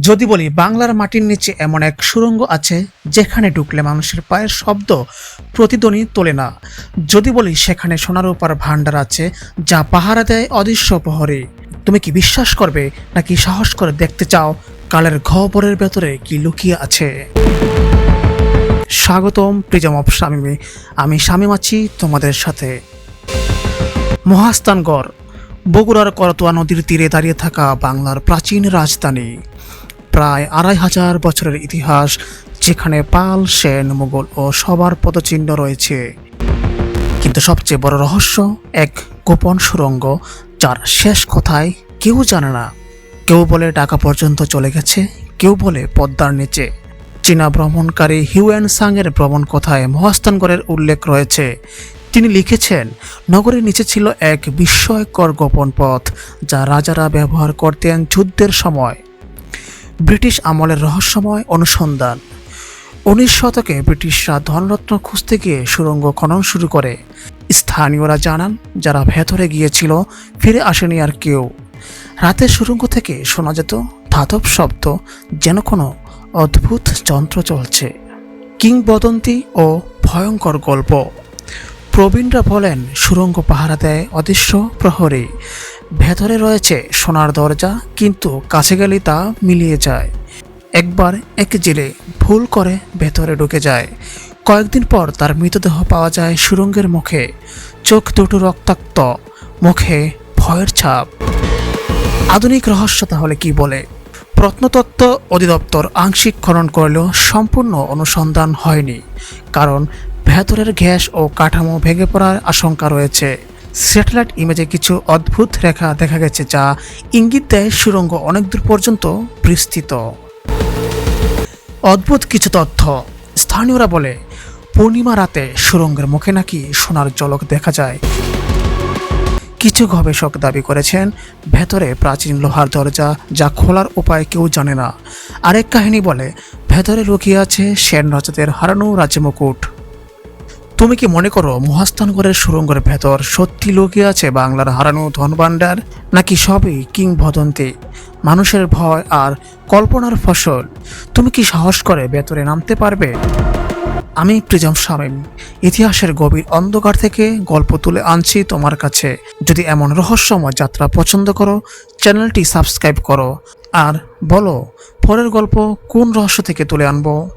যদি বলি, বাংলার মাটির নিচে এমন এক সুড়ঙ্গ আছে যেখানে ঢুকলে মানুষের পায়ের শব্দ প্রতিধ্বনি তোলে না। যদি বলি, সেখানে সোনার উপর ভাণ্ডার আছে যা পাহারা দেয় অদৃশ্য প্রহরে। তুমি কি বিশ্বাস করবে, নাকি সাহস করে দেখতে চাও কালের ঘবরের ভেতরে কি লুকিয়ে আছে? স্বাগতম প্রিজম অফ শামিমে। আমি শামিম আছি তোমাদের সাথে। মহাস্থানগড়, বগুড়ার করতোয়া নদীর তীরে দাঁড়িয়ে থাকা বাংলার প্রাচীন রাজধানী। প্রায় আড়াই হাজার বছরের ইতিহাস, যেখানে পাল, সেন, মুঘল ও সবার পদচিহ্ন রয়েছে। কিন্তু সবচেয়ে বড় রহস্য, এক গোপন সুরঙ্গ, যার শেষ কথায় কেউ জানে না। কেউ বলে ঢাকা পর্যন্ত চলে গেছে, কেউ বলে পদ্মার নিচে। চীনা ভ্রমণকারী হিউয়েন সাংয়ের ভ্রমণ কথায় মহাস্থানগড়ের উল্লেখ রয়েছে। তিনি লিখেছেন, নগরের নিচে ছিল এক বিস্ময়কর গোপন পথ, যা রাজারা ব্যবহার করতেন যুদ্ধের সময়। ব্রিটিশ আমলের রহস্যময় অনুসন্ধান। উনিশ শতকে ব্রিটিশরা ধনরত্ন খুঁজতে গিয়ে সুরঙ্গ খনন শুরু করে। স্থানীয়রা জানান, যারা ভেতরে গিয়েছিল, ফিরে আসেনি আর কেউ। রাতের সুরঙ্গ থেকে শোনা যেত, ধাতব শব্দ যেন কোনো অদ্ভুত যন্ত্র চলছে। কিংবদন্তি ও ভয়ঙ্কর গল্প। প্রবীণরা বলেন, সুরঙ্গ পাহারা দেয় অদৃশ্য প্রহরী। ভেতরে রয়েছে সোনার দরজা, কিন্তু কাছে গেলে তা মিলিয়ে যায়। একবার এক জেলে ভুল করে ভেতরে ঢুকে যায়। কয়েকদিন পর তার মৃতদেহ পাওয়া যায় সুরঙ্গের মুখে। চোখ দুটো রক্তাক্ত, মুখে ভয়ের ছাপ। আধুনিক রহস্য তাহলে কি বলে? প্রত্নতত্ত্ব অধিদপ্তর আংশিক খনন করলেও সম্পূর্ণ অনুসন্ধান হয়নি, কারণ ভেতরের গ্যাস ও কাঠামো ভেঙে পড়ার আশঙ্কা রয়েছে। স্যাটেলাইট ইমেজে কিছু অদ্ভুত রেখা দেখা গেছে যা ইঙ্গিত দেয় সুড়ঙ্গ অনেক দূর পর্যন্ত বিস্তৃত। অদ্ভুত কিছু তথ্য। স্থানীয়রা বলে, পূর্ণিমা রাতে সুরঙ্গের মুখে নাকি সোনার জলক দেখা যায়। কিছু গবেষক দাবি করেছেন, ভেতরে প্রাচীন লোহার দরজা যা খোলার উপায় কেউ জানে না। আরেক কাহিনী বলে, ভেতরে লুকিয়ে আছে সেন রাজাদের হারানো রাজমুকুট। তুমি কি মনে করো মহাস্থানগড়ের সুরঙ্গের ভেতর সত্যি লুকিয়ে আছে বাংলার হারানো ধনভাণ্ডার? নাকি সবই কিংবদন্তি? মানুষের ভয় আর কল্পনার ফসল। তুমি কি সাহস করে ভেতরে নামতে পারবে? আমি প্রিজম শামীম। ইতিহাসের গভীর অন্ধকার থেকে গল্প তুলে আনছি তোমার কাছে। যদি এমন রহস্যময় যাত্রা পছন্দ করো, চ্যানেলটি সাবস্ক্রাইব করো। আর বলো, পরের গল্প কোন রহস্য থেকে তুলে আনব?